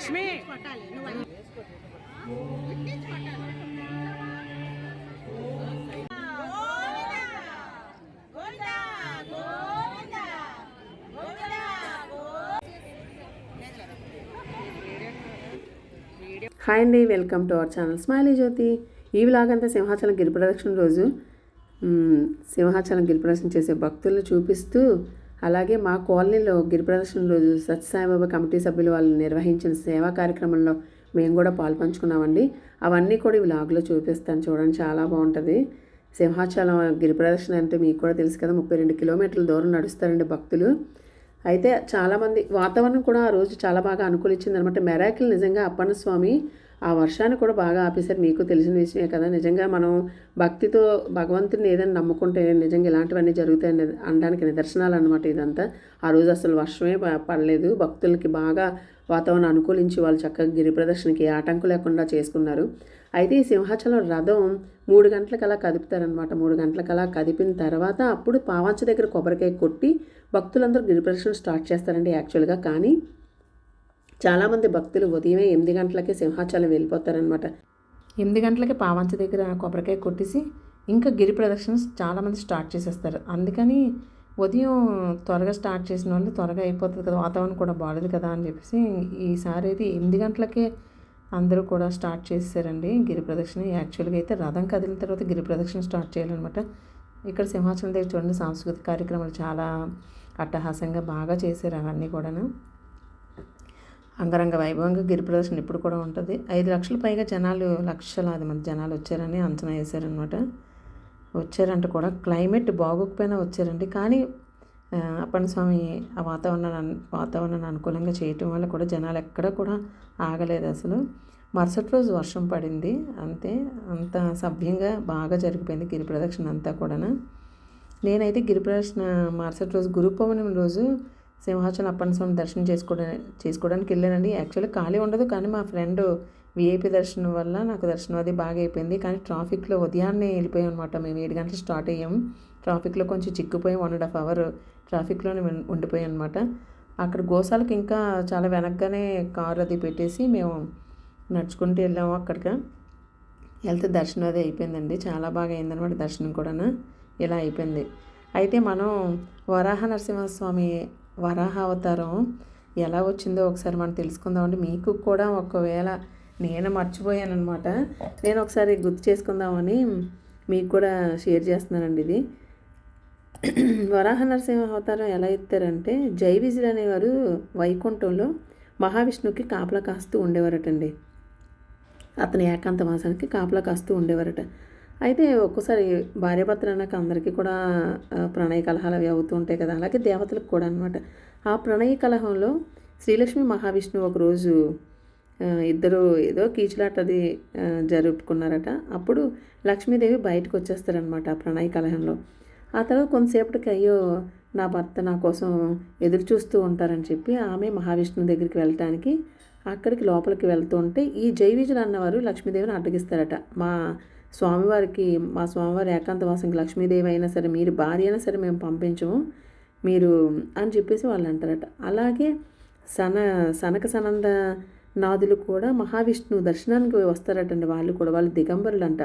Lakshmi. Hi అండి welcome to our channel smiley Jyothi. ఈ విలాగంతా సింహాచలం గిరి ప్రదక్షిణ రోజు. సింహాచలం గిరి ప్రదక్షిణ చేసే భక్తులను చూపిస్తూ అలాగే మా కాలనీలో గిరి ప్రదర్శన రోజు సత్యసాయిబాబా కమిటీ సభ్యులు వాళ్ళు నిర్వహించిన సేవా కార్యక్రమంలో మేము కూడా పాల్పంచుకున్నామండి. అవన్నీ కూడా ఈ వ్లాగ్లో చూపిస్తాను. చూడండి చాలా బాగుంటుంది. సింహాచలం గిరి ప్రదక్షిణ అంటే మీకు కూడా తెలుసు కదా ముప్పై రెండు కిలోమీటర్ల దూరం నడుస్తారండి భక్తులు. అయితే చాలామంది వాతావరణం కూడా ఆ రోజు చాలా బాగా అనుకూలించింది అనమాట మెరాకిల్ నిజంగా అప్పన్న స్వామి ఆ వర్షాన్ని కూడా బాగా ఆపేశారు. మీకు తెలిసిన విషయమే కదా. నిజంగా మనం భక్తితో భగవంతుని ఏదైనా నమ్ముకుంటే నిజంగా ఇలాంటివన్నీ జరుగుతాయని అనడానికి నిదర్శనాలు అనమాట ఇదంతా. ఆ రోజు అసలు వర్షమే పడలేదు. భక్తులకి బాగా వాతావరణం అనుకూలించి వాళ్ళు చక్కగా గిరి ప్రదర్శనకి ఆటంకం లేకుండా చేసుకున్నారు. అయితే ఈ సింహాచలం రథం మూడు గంటలకలా కదుపుతారనమాట మూడు గంటలకలా కదిపిన తర్వాత అప్పుడు పావంచ దగ్గర కొబ్బరికాయ కొట్టి భక్తులందరూ గిరి ప్రదర్శన స్టార్ట్ చేస్తారండి యాక్చువల్గా. కానీ చాలామంది భక్తులు ఉదయమే ఎనిమిది గంటలకే సింహాచలం వెళ్ళిపోతారనమాట ఎనిమిది గంటలకి పావంచ దగ్గర కొబ్బరికాయ కొట్టేసి ఇంకా గిరి ప్రదక్షిణ చాలామంది స్టార్ట్ చేసేస్తారు. అందుకని ఉదయం త్వరగా స్టార్ట్ చేసిన వాళ్ళు త్వరగా అయిపోతుంది కదా వాతావరణం కూడా బాగలేదు కదా అని చెప్పేసి ఈసారి అయితే ఎనిమిది గంటలకే అందరూ కూడా స్టార్ట్ చేసేసారండి గిరి ప్రదక్షిణ. యాక్చువల్గా అయితే రథం కదిలిన తర్వాత గిరి ప్రదక్షిణ స్టార్ట్ చేయాలన్నమాట. ఇక్కడ సింహాచలం దగ్గర చూడండి సాంస్కృతిక కార్యక్రమాలు చాలా అట్టహాసంగా బాగా చేశారు అవన్నీ కూడాను. అంగరంగ వైభవంగా గిరి ప్రదర్శన ఇప్పుడు కూడా ఉంటుంది. ఐదు లక్షల పైగా జనాలు లక్షలాది మంది జనాలు వచ్చారని అంచనా వేశారనమాట వచ్చారంటే కూడా. క్లైమేట్ బాగోకపోయినా వచ్చారండి. కానీ ఆ, స్వామి ఆ వాతావరణాన్ని వాతావరణాన్ని అనుకూలంగా చేయటం వల్ల కూడా జనాలు ఎక్కడ కూడా ఆగలేదు అసలు. మరుసటి రోజు వర్షం పడింది. అంతే. అంత సభ్యంగా బాగా జరిగిపోయింది గిరి ప్రదక్షిణ అంతా కూడా నేనైతే గిరి ప్రదర్శన మరుసటి రోజు గురు పౌర్ణమి రోజు సింహాచలం అప్పన్న స్వామి దర్శనం చేసుకోవడానికి చేసుకోవడానికి వెళ్ళానండి. యాక్చువల్లీ ఖాళీ ఉండదు కానీ మా ఫ్రెండ్ విఐపి దర్శనం వల్ల నాకు దర్శనం అది బాగా అయిపోయింది. కానీ ట్రాఫిక్లో ఉదయాన్నే వెళ్ళిపోయాం అనమాట మేము ఏడు గంటలు స్టార్ట్ అయ్యాము ట్రాఫిక్లో కొంచెం చిక్కుపోయి వన్ అండ్ హాఫ్ అవర్ ట్రాఫిక్లోనే ఉం- ఉండిపోయాం అనమాట అక్కడ గోశాలకు ఇంకా చాలా వెనక్గానే కారు అది పెట్టేసి మేము నడుచుకుంటూ వెళ్ళాము అక్కడికి. వెళ్తే దర్శనం అది అయిపోయిందండి. చాలా బాగా అయిందనమాట దర్శనం కూడా ఇలా అయిపోయింది. అయితే మనం వరాహ నరసింహస్వామి వరాహ అవతారం ఎలా వచ్చిందో ఒకసారి మనం తెలుసుకుందామండి మీకు కూడా ఒకవేళ నేను మర్చిపోయాను అనమాట నేను ఒకసారి గుర్తు చేసుకుందామని మీకు కూడా షేర్ చేస్తున్నానండి ఇది. వరాహ నరసింహ అవతారం ఎలా ఎత్తారంటే జై విజయులు అనేవారు వైకుంఠంలో మహావిష్ణువుకి కాపలా కాస్తూ ఉండేవారటండి. అతని ఏకాంతవాసానికి కాపలా కాస్తూ ఉండేవారట. అయితే ఒక్కోసారి భార్యాభర్తలు అన్నాక అందరికీ కూడా ప్రణయ కలహాలు అవి అవుతూ ఉంటాయి కదా. అలాగే దేవతలకు కూడా అనమాట ఆ ప్రణయ కలహంలో శ్రీలక్ష్మి మహావిష్ణువు ఒకరోజు ఇద్దరు ఏదో కీచులాట అది జరుపుకున్నారట. అప్పుడు లక్ష్మీదేవి బయటకు వచ్చేస్తారనమాట ఆ ప్రణయ కలహంలో. ఆ తర్వాత కొంతసేపటికి అయ్యో నా భర్త నా కోసం ఎదురు చూస్తూ ఉంటారని చెప్పి ఆమె మహావిష్ణువు దగ్గరికి వెళ్ళటానికి అక్కడికి లోపలికి వెళ్తూ ఉంటే ఈ జైవీజులు అన్నవారు లక్ష్మీదేవిని అడ్డగిస్తారట. మా స్వామివారికి మా స్వామివారి ఏకాంతవాసంకి లక్ష్మీదేవి అయినా సరే మీరు భార్య అయినా సరే మేము పంపించము. మీరు అని చెప్పేసి వాళ్ళు అంటారట. అలాగే సన సనక సనంద నాదులు కూడా మహావిష్ణువు దర్శనానికి వస్తారటండి వాళ్ళు కూడా. వాళ్ళు దిగంబరులు అంట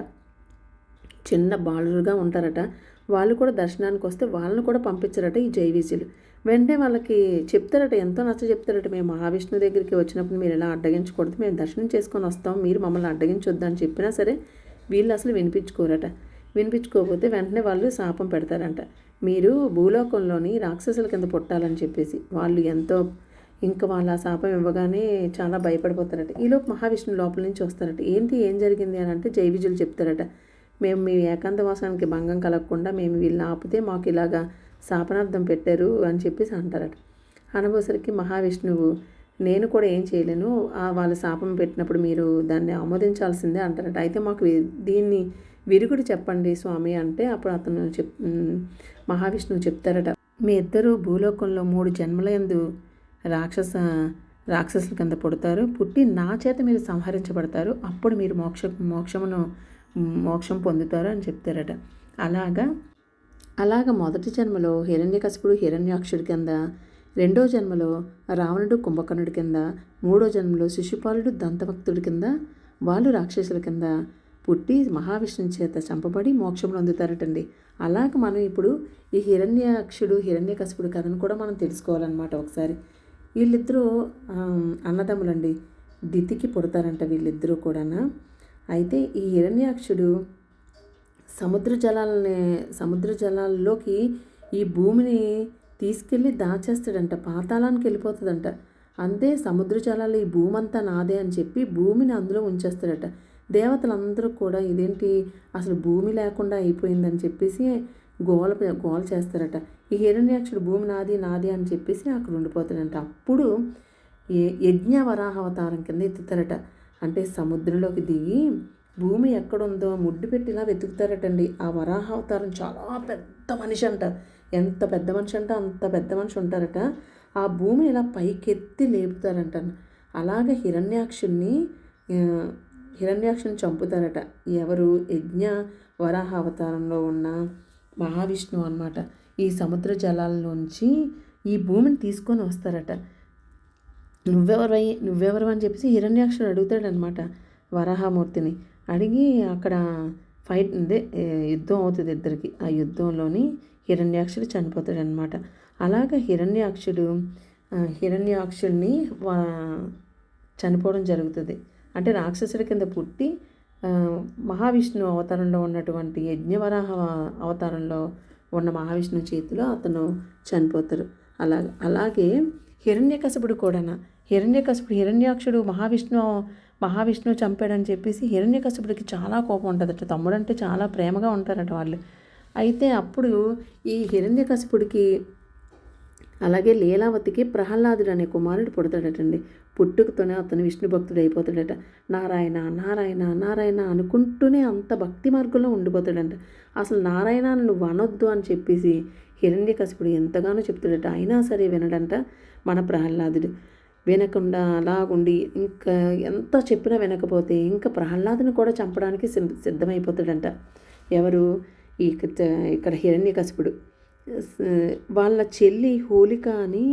చిన్న బాలురుగా ఉంటారట. వాళ్ళు కూడా దర్శనానికి వస్తే వాళ్ళని కూడా పంపించారట ఈ జైవీజులు వెంటనే వాళ్ళకి చెప్తారట ఎంతో నచ్చ చెప్తారట మేము మహావిష్ణు దగ్గరికి వచ్చినప్పుడు మీరు ఇలా అడ్డగించకూడదు. మేము దర్శనం చేసుకొని వస్తాం. మీరు మమ్మల్ని అడ్డగించొద్దు అని చెప్పినా సరే వీళ్ళు అసలు వినిపించుకోరట. వినిపించుకోకపోతే వెంటనే వాళ్ళు శాపం పెడతారంట. మీరు భూలోకంలోని రాక్షసుల కింద పుట్టాలని చెప్పేసి వాళ్ళు ఎంతో ఇంకా వాళ్ళ శాపం ఇవ్వగానే చాలా భయపడిపోతారట. ఈలోపు మహావిష్ణువు లోపల నుంచి వస్తారట. ఏంటి ఏం జరిగింది అని అంటే జైవిజులు చెప్తారట. మేము మీ ఏకాంతవాసానికి భంగం కలగకుండా మేము వీళ్ళని ఆపితే మాకు ఇలాగా శాపనార్థం పెట్టారు అని చెప్పేసి అంటారట. అనబోసరికి మహావిష్ణువు నేను కూడా ఏం చేయలేను. వాళ్ళ శాపం పెట్టినప్పుడు మీరు దాన్ని ఆమోదించాల్సిందే అంటారట. అయితే మాకు దీన్ని విరుగుడు చెప్పండి స్వామి అంటే అప్పుడు అతను చెప్ మహావిష్ణువు చెప్తారట. మీ ఇద్దరు భూలోకంలో మూడు జన్మలందు రాక్షస రాక్షసుల కింద పుడతారు. పుట్టి నా చేత మీరు సంహరించబడతారు. అప్పుడు మీరు మోక్ష మోక్షమును మోక్షం పొందుతారు అని చెప్తారట. అలాగా అలాగ మొదటి జన్మలో హిరణ్యకశిపుడు హిరణ్యాక్షుడి కింద రెండో జన్మలో రావణుడు కుంభకర్ణుడి కింద మూడో జన్మలో శిశుపాలుడు దంతభక్తుడి కింద వాళ్ళు రాక్షసుల కింద పుట్టి మహావిష్ణుని చేత చంపబడి మోక్షంలో అందుతారటండి. అలాగ మనం ఇప్పుడు ఈ హిరణ్యాక్షుడు హిరణ్యకశిపుడు కథను కూడా మనం తెలుసుకోవాలన్నమాట ఒకసారి. వీళ్ళిద్దరూ అన్నదమ్ములండి. దితికి పుడతారంట వీళ్ళిద్దరూ కూడా అయితే ఈ హిరణ్యాక్షుడు సముద్ర జలాలని సముద్ర జలాల్లోకి ఈ భూమిని తీసుకెళ్ళి దాచేస్తాడంట పాతాళానికి వెళ్ళిపోతుందంట అంతే సముద్ర జలాలు ఈ భూమి అంతా నాదే అని చెప్పి భూమిని అందులో ఉంచేస్తాడట. దేవతలందరూ కూడా ఇదేంటి అసలు భూమి లేకుండా అయిపోయిందని చెప్పేసి గోల గోల చేస్తారట. ఈ హిరణ్యాక్షుడు భూమి నాది నాది అని చెప్పేసి అక్కడ ఉండిపోతాడంట. అప్పుడు యజ్ఞ వరాహ అవతారం కింద ఎత్తుతారట. అంటే సముద్రంలోకి దిగి భూమి ఎక్కడుందో ముడ్డు పెట్టి ఇలా వెతుకుతారటండి. ఆ వరాహ అవతారం చాలా పెద్ద మనిషి అంట. ఎంత పెద్ద మనిషి అంటే అంత పెద్ద మనిషి ఉంటారట. ఆ భూమిని ఇలా పైకెత్తి లేపుతారంట. అలాగే హిరణ్యాక్షుణ్ణి హిరణ్యాక్షుని చంపుతారట. ఎవరు? యజ్ఞ వరాహ అవతారంలో ఉన్న మహావిష్ణువు అనమాట ఈ సముద్ర జలాల్లోంచి ఈ భూమిని తీసుకొని వస్తారట. నువ్వెవరై నువ్వెవరు అని చెప్పేసి హిరణ్యాక్షుడు అడుగుతాడనమాట వరాహమూర్తిని. అడిగి అక్కడ ఫైట్ ఉంది. యుద్ధం అవుతుంది ఇద్దరికి. ఆ యుద్ధంలోని హిరణ్యాక్షుడు చనిపోతాడనమాట అలాగ హిరణ్యాక్షుడు హిరణ్యాక్షుడిని చనిపోవడం జరుగుతుంది. అంటే రాక్షసుడి కింద పుట్టి మహావిష్ణు అవతారంలో ఉన్నటువంటి యజ్ఞవరాహ అవతారంలో ఉన్న మహావిష్ణు చేతిలో అతను చనిపోతారు అలా అలాగే హిరణ్యకశపుడు కూడా హిరణ్యకశపుడు హిరణ్యాక్షుడు మహావిష్ణు మహావిష్ణు చంపాడని చెప్పేసి హిరణ్యకశపుడికి చాలా కోపం ఉంటుందట. తమ్ముడు అంటే చాలా ప్రేమగా ఉంటారట వాళ్ళు. అయితే అప్పుడు ఈ హిరణ్యకశపుడికి అలాగే లీలావతికి ప్రహ్లాదుడు అనే కుమారుడు పుడతాడటండి. పుట్టుకతోనే అతను విష్ణు భక్తుడు అయిపోతాడట. నారాయణ నారాయణ నారాయణ అనుకుంటూనే అంత భక్తి మార్గంలో ఉండిపోతాడంట. అసలు నారాయణ నువ్వు అనొద్దు అని చెప్పేసి హిరణ్యకశిపుడు ఎంతగానో చెప్తాడట. అయినా సరే వినడంట మన ప్రహ్లాదుడు. వినకుండా అలాగుండి ఇంకా ఎంత చెప్పినా వినకపోతే ఇంకా ప్రహ్లాదుని కూడా చంపడానికి సిద్ధమైపోతాడంట. ఎవరు? ఇక్కడ హిరణ్యకశిపుడు. వాళ్ళ చెల్లి హోలిక అని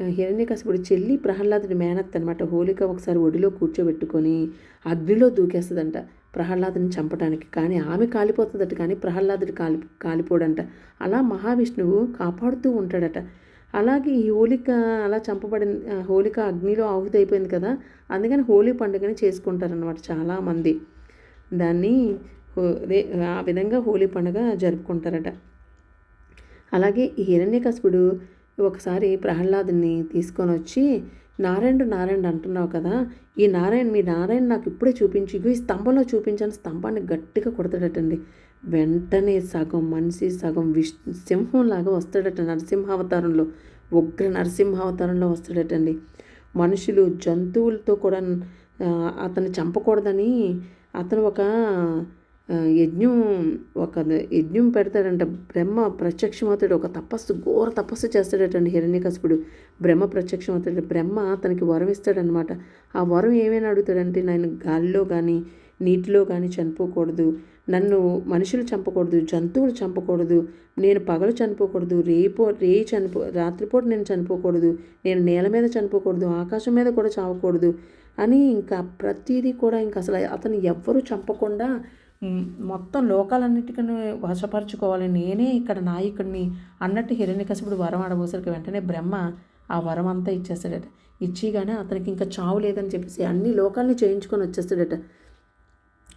హిరణ్యకశిపుడు చెల్లి ప్రహ్లాదుడి మేనత్ అనమాట హోలిక ఒకసారి ఒడిలో కూర్చోబెట్టుకొని అగ్నిలో దూకేస్తుందంట ప్రహ్లాదుని చంపడానికి కానీ ఆమె కాలిపోతుందట కానీ ప్రహ్లాదుడు కాలి కాలిపోడంట. అలా మహావిష్ణువు కాపాడుతూ ఉంటాడట. అలాగే ఈ హోలిక అలా చంపబడిన హోలిక అగ్నిలో ఆహుతి అయిపోయింది కదా అందుకని హోలీ పండుగని చేసుకుంటారనమాట చాలామంది. దాన్ని ఆ విధంగా హోలీ పండుగ జరుపుకుంటారట. అలాగే ఈ ఒకసారి ప్రహ్లాదుని తీసుకొని వచ్చి నారాయణుడు నారాయణ అంటున్నావు కదా ఈ నారాయణ మీ నారాయణ నాకు ఇప్పుడే చూపించి ఈ స్తంభంలో చూపించాను స్తంభాన్ని గట్టిగా కొడతాడటండి. వెంటనే సగం మనిషి సగం విష్ సింహంలాగా వస్తాడట నరసింహావతారంలో. ఉగ్ర నరసింహావతారంలో వస్తాడటండి. మనుషులు జంతువులతో కూడా అతను చంపకూడదని అతను ఒక యజ్ఞం ఒక యజ్ఞం పెడతాడంట. బ్రహ్మ ప్రత్యక్షమవుతాడు. ఒక తపస్సు ఘోర తపస్సు చేస్తాడటండి హిరణ్యకశపుడు. బ్రహ్మ ప్రత్యక్షమవుతాడు. బ్రహ్మ అతనికి వరం ఇస్తాడనమాట ఆ వరం ఏమైనా అడుగుతాడంటే నేను గాలిలో కానీ నీటిలో కానీ చనిపోకూడదు. నన్ను మనుషులు చంపకూడదు జంతువులు చంపకూడదు నేను పగలు చనిపోకూడదు రేపో రే చనిపో రాత్రిపూట నేను చనిపోకూడదు నేను నేల మీద చనిపోకూడదు ఆకాశం మీద కూడా చావకూడదు అని ఇంకా ప్రతిదీ కూడా ఇంకా అసలు అతను ఎవ్వరూ చంపకుండా మొత్తం లోకాలన్నిటికీ వశపరచుకోవాలి. నేనే ఇక్కడ నాయకుడిని అన్నట్టు హిరణ్యకశిపుడు వరం అడబోసరికి వెంటనే బ్రహ్మ ఆ వరం అంతా ఇచ్చేస్తాడట. ఇచ్చిగానే అతనికి ఇంకా చావు లేదని చెప్పేసి అన్ని లోకాలని చేయించుకొని వచ్చేస్తాడట.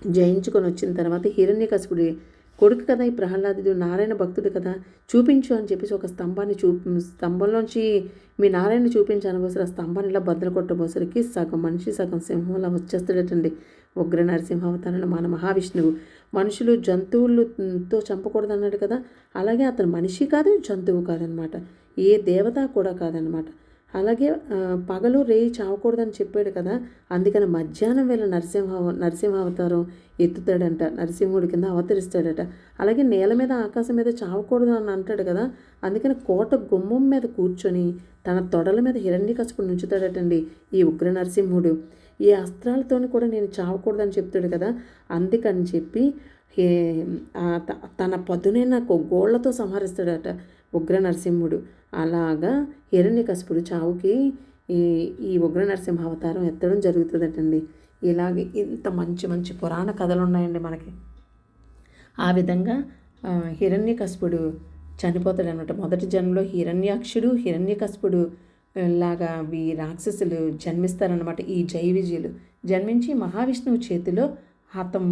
జయించుకొని వచ్చిన తర్వాత హిరణ్యకశిపుడి కొడుకు కదా ఈ ప్రహ్లాదుడు నారాయణ భక్తుడు కదా చూపించు అని చెప్పేసి ఒక స్తంభాన్ని చూ స్తంభంలోంచి మీ నారాయణ చూపించాను బోసరి ఆ స్తంభాన్ని ఇలా బద్దలు కొట్టబోసరికి సగం మనిషి సగం సింహంలా వచ్చేస్తాడటండి. ఉగ్ర నరసింహావతారణ మన మహావిష్ణువు. మనుషులు జంతువులతో చంపకూడదు అన్నాడు కదా అలాగే అతను మనిషి కాదు జంతువు కాదనమాట. ఏ దేవత కూడా కాదనమాట. అలాగే పగలు రేయి చావకూడదని చెప్పాడు కదా అందుకని మధ్యాహ్నం వేళ నరసింహ నరసింహావతారం ఎత్తుతాడంట నరసింహుడి కింద అవతరిస్తాడట. అలాగే నేల మీద ఆకాశం మీద చావకూడదు అని అంటాడు కదా అందుకని కోట గుమ్మం మీద కూర్చొని తన తొడల మీద హిరణ్యకశపుడు నుంచుతాడటండి ఈ ఉగ్ర నరసింహుడు. ఈ అస్త్రాలతోని కూడా నేను చావకూడదని చెప్తాడు కదా అందుకని చెప్పి తన పదునైన గోళ్ళతో సంహరిస్తాడట. ఉగ్ర నరసింహుడు అలాగా హిరణ్యకశపుడు చావుకి ఈ ఈ ఉగ్ర నరసింహ అవతారం ఎత్తడం జరుగుతుందటండి. ఇలాగే ఇంత మంచి మంచి పురాణ కథలు ఉన్నాయండి మనకి. ఆ విధంగా హిరణ్యకశపుడు చనిపోతాడు అనమాట మొదటి జన్మలో హిరణ్యాక్షుడు హిరణ్యకశపుడు లాగా ఈ రాక్షసులు జన్మిస్తారనమాట ఈ జై విజయులు జన్మించి మహావిష్ణువు చేతిలో హతం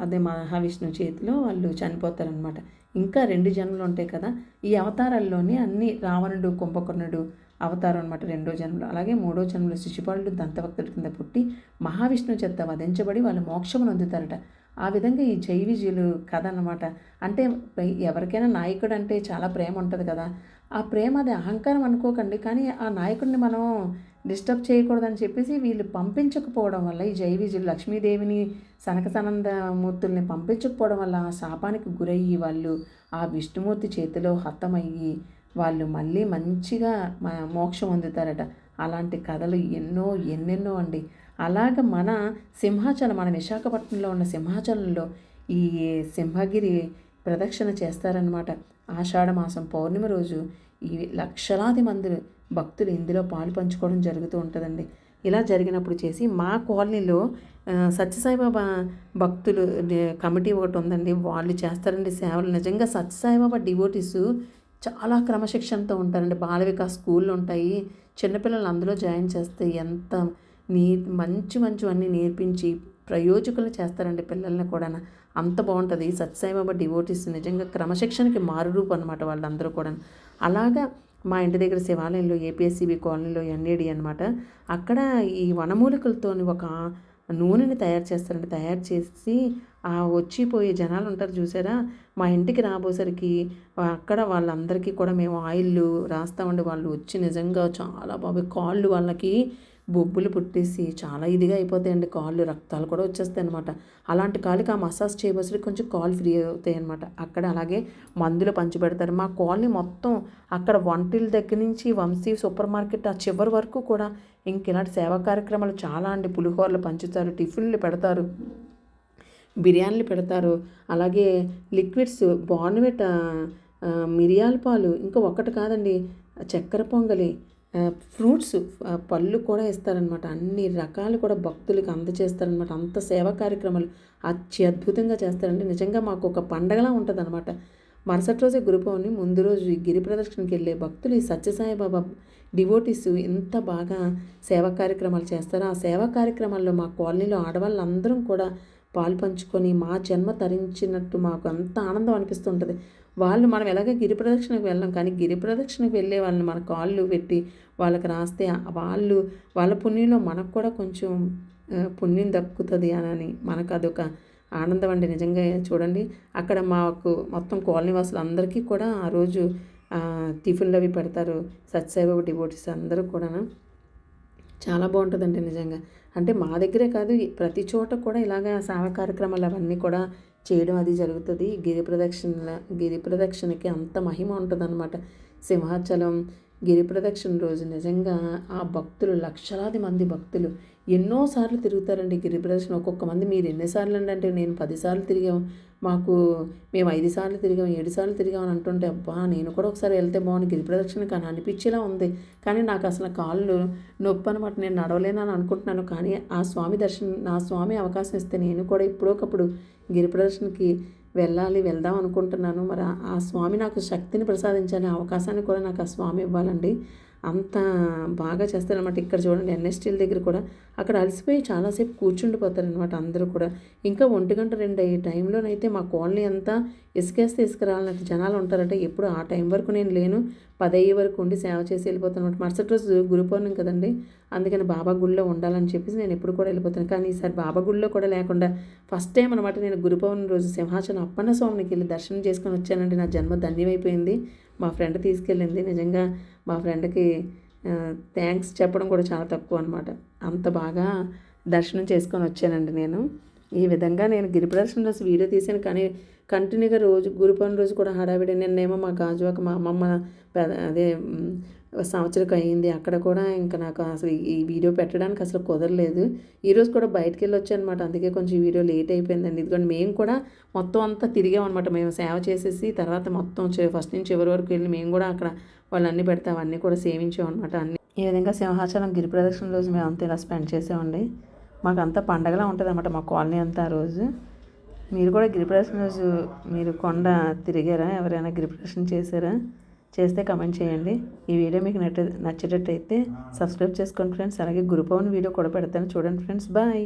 అదే మహావిష్ణువు చేతిలో వాళ్ళు చనిపోతారనమాట ఇంకా రెండు జన్మలు ఉంటాయి కదా ఈ అవతారాల్లోనే అన్ని రావణుడు కుంభకర్ణుడు అవతారం అనమాట రెండో జన్మలో. అలాగే మూడో జన్మలో శిశుపాలుడు దంతవక్తుడి కింద పుట్టి మహావిష్ణువు చెత్త వధించబడి వాళ్ళు మోక్షమును అందుతారట. ఆ విధంగా ఈ జై విజయులు కథ అనమాట అంటే ఎవరికైనా నాయకుడు అంటే చాలా ప్రేమ ఉంటుంది కదా ఆ ప్రేమ అది అహంకారం అనుకోకండి. కానీ ఆ నాయకుడిని మనం డిస్టర్బ్ చేయకూడదని చెప్పేసి వీళ్ళు పంపించకపోవడం వల్ల ఈ జై విజయ లక్ష్మీదేవిని సనక మూర్తుల్ని పంపించకపోవడం వల్ల ఆ శాపానికి గురయ్యి వాళ్ళు ఆ విష్ణుమూర్తి చేతిలో హతమయ్యి వాళ్ళు మళ్ళీ మంచిగా మోక్షం అందుతారట. అలాంటి కథలు ఎన్నో ఎన్నెన్నో అండి. అలాగ మన సింహాచలం మన విశాఖపట్నంలో ఉన్న సింహాచలంలో ఈ సింహగిరి ప్రదక్షిణ చేస్తారనమాట ఆషాఢమాసం పౌర్ణమి రోజు ఈ లక్షలాది మంది భక్తులు ఇందులో పాలు పంచుకోవడం జరుగుతూ ఉంటుందండి. ఇలా జరిగినప్పుడు చేసి మా కాలనీలో సత్యసాయిబాబా భక్తులు కమిటీ ఒకటి ఉందండి. వాళ్ళు చేస్తారండి సేవలు. నిజంగా సత్యసాయిబాబా డివోటీస్ చాలా క్రమశిక్షణతో ఉంటారండి. బాల వికాస్ స్కూళ్ళు ఉంటాయి. చిన్నపిల్లలు అందులో జాయిన్ చేస్తే ఎంత నీ మంచి మంచివన్నీ నేర్పించి ప్రయోజకులు చేస్తారండి పిల్లల్ని కూడా అంత బాగుంటుంది. సత్యసాయిబాబా డివోటీస్ నిజంగా క్రమశిక్షణకి మారురూపు అనమాట వాళ్ళందరూ కూడా అలాగా మా ఇంటి దగ్గర శివాలయంలో ఏపీఎస్సీబీ కాలనీలో ఎన్ఏడి అనమాట అక్కడ ఈ వనమూలికలతో ఒక నూనెని తయారు చేస్తారండి. తయారు చేసి ఆ వచ్చిపోయే జనాలు ఉంటారు చూసారా? మా ఇంటికి రాబోసరికి అక్కడ వాళ్ళందరికీ కూడా మేము ఆయిల్ రాస్తామండి వాళ్ళు. వచ్చి నిజంగా చాలా బాబు కాళ్ళు వాళ్ళకి బొబ్బులు పుట్టేసి చాలా ఇదిగా అయిపోతాయండి. కాళ్ళు రక్తాలు కూడా వచ్చేస్తాయి అనమాట అలాంటి కాళ్ళకి ఆ మసాజ్ చేయబోసరికి కొంచెం కాళ్ళు ఫ్రీ అవుతాయి అనమాట అక్కడ అలాగే మందులు పంచిపెడతారు. మా కాలనీ మొత్తం అక్కడ వంటిల దగ్గర నుంచి వంశీ సూపర్ మార్కెట్ ఆ చివరి వరకు కూడా ఇంక ఇలాంటి సేవా కార్యక్రమాలు చాలా అండి. పులిహోరలు పంచుతారు టిఫిన్లు పెడతారు బిర్యానీలు పెడతారు. అలాగే లిక్విడ్స్ బార్న్విట మిరియాల పాలు ఇంకా ఒకటి కాదండి చక్కెర పొంగలి ఫ్రూట్స్ పళ్ళు కూడా ఇస్తారనమాట అన్ని రకాలు కూడా భక్తులకి అందజేస్తారనమాట అంత సేవా కార్యక్రమాలు అత్యద్భుతంగా చేస్తారండి. నిజంగా మాకు ఒక పండగలా ఉంటుంది అనమాట మరుసటి రోజే గురుపౌర్ణి ముందు రోజు ఈ గిరి ప్రదర్శనకి వెళ్ళే భక్తులు ఈ సత్యసాయిబాబా డివోటీస్ ఎంత బాగా సేవా కార్యక్రమాలు చేస్తారో ఆ సేవా కార్యక్రమాల్లో మా కాలనీలో ఆడవాళ్ళందరం కూడా పాలు పంచుకొని మా జన్మ తరించినట్టు మాకు అంత ఆనందం అనిపిస్తుంటుంది. వాళ్ళు మనం ఎలాగ గిరి ప్రదక్షిణకు వెళ్ళాం కానీ గిరి ప్రదక్షిణకు వెళ్ళే వాళ్ళని మన కాళ్ళు పెట్టి వాళ్ళకి రాస్తే వాళ్ళు వాళ్ళ పుణ్యంలో మనకు కూడా కొంచెం పుణ్యం దక్కుతుంది అని మనకు అదొక ఆనందం అండి నిజంగా చూడండి. అక్కడ మాకు మొత్తం కాలనీ వాసులు అందరికీ కూడా ఆ రోజు టిఫిన్లు అవి పెడతారు. సత్యసాయిబాబు డివోటీస్ అందరూ కూడా చాలా బాగుంటుందండి నిజంగా. అంటే మా దగ్గరే కాదు ప్రతి చోట కూడా ఇలాగ సేవ కార్యక్రమాలు అవన్నీ కూడా చేయడం అది జరుగుతుంది. గిరి ప్రదక్షిణ గిరి ప్రదక్షిణకి అంత మహిమ ఉంటుందన్నమాట. సింహాచలం గిరి ప్రదక్షిణ రోజు నిజంగా ఆ భక్తులు లక్షలాది మంది భక్తులు ఎన్నోసార్లు తిరుగుతారండి గిరి ప్రదక్షిణ. ఒక్కొక్క మంది మీరు ఎన్నిసార్లు అండి అంటే నేను పదిసార్లు తిరిగాం మాకు మేము ఐదు సార్లు తిరిగాం ఏడు సార్లు తిరిగాం అని అంటుంటే అబ్బా నేను కూడా ఒకసారి వెళ్తే బాగుంది గిరి ప్రదక్షిణ కానీ అనిపించేలా ఉంది. కానీ నాకు అసలు కాళ్ళు నొప్పి అనమాట నేను నడవలేనని అనుకుంటున్నాను. కానీ ఆ స్వామి దర్శనం నా స్వామి అవకాశం ఇస్తే నేను కూడా ఇప్పుడొకప్పుడు గిరి ప్రదర్శనకి వెళ్ళాలి వెళ్దాం అనుకుంటున్నాను. మరి ఆ స్వామి నాకు శక్తిని ప్రసాదించాలి అవకాశాన్ని కూడా నాకు ఆ స్వామి ఇవ్వాలండి. అంత బాగా చేస్తారనమాట ఇక్కడ చూడండి ఎన్ఎస్టీల దగ్గర కూడా అక్కడ అలసిపోయి చాలాసేపు కూర్చుండిపోతారనమాట అందరూ కూడా. ఇంకా ఒంటి గంట రెండు అయ్యే టైంలోనైతే మా కాలనీ అంతా ఇసుకేస్తే ఇసుకరాలన్నట్టు జనాలు ఉంటారంటే. ఎప్పుడు ఆ టైం వరకు నేను లేను. పదయ్యే వరకు ఉండి సేవ చేసి వెళ్ళిపోతాను అనమాట మరుసటి రోజు గురు పౌర్ణం కదండి. అందుకని బాబా గుడిలో ఉండాలని చెప్పేసి నేను ఎప్పుడు కూడా వెళ్ళిపోతాను. కానీ ఈసారి బాబా గుడిలో కూడా లేకుండా ఫస్ట్ టైం అనమాట నేను గురు పౌర్ణమి రోజు సింహాచలం అప్పన్న స్వామికి వెళ్ళి దర్శనం చేసుకొని వచ్చానండి. నా జన్మ ధన్యమైపోయింది. మా ఫ్రెండ్ తీసుకెళ్ళింది. నిజంగా మా ఫ్రెండ్కి థ్యాంక్స్ చెప్పడం కూడా చాలా తక్కువ అనమాట అంత బాగా దర్శనం చేసుకొని వచ్చానండి నేను. ఈ విధంగా నేను గిరి ప్రదర్శన వీడియో తీసాను కానీ కంటిన్యూగా రోజు గురు పని రోజు కూడా హడావిడి. నిన్నేమో మా గాజువాక మా అమ్మమ్మ అదే సంవత్సరం అయ్యింది. అక్కడ కూడా ఇంకా నాకు అసలు ఈ- వీడియో పెట్టడానికి అసలు కుదరలేదు. ఈరోజు కూడా బయటకు వెళ్ళి వచ్చానమాట అందుకే కొంచెం ఈ వీడియో లేట్ అయిపోయిందండి. ఇదిగోండి మేము కూడా మొత్తం అంతా తిరిగామన్నమాట. మేము సేవ చేసేసి తర్వాత మొత్తం ఫస్ట్ నుంచి చివరి వరకు వెళ్ళి మేము కూడా అక్కడ వాళ్ళు అన్నీ పెడితే. అవన్నీ కూడా సేవించామన్నమాట అన్ని. ఈ విధంగా సింహాచలం గిరి ప్రదక్షిణ రోజు మేము అంతా ఇలా స్పెండ్ చేసామండి మాకు అంతా పండగలా ఉంటుంది అన్నమాట మా కాలనీ అంతా ఆ రోజు. మీరు కూడా గిరి రోజు మీరు కొండ తిరిగారా? ఎవరైనా గిరి చేశారా? చేస్తే కమెంట్ చేయండి. ఈ వీడియో మీకు నచ్చ నచ్చేటట్టయితే సబ్స్క్రైబ్ చేసుకోండి ఫ్రెండ్స్ అలాగే గురుపవన్ వీడియో కూడా పెడతాను చూడండి ఫ్రెండ్స్ బాయ్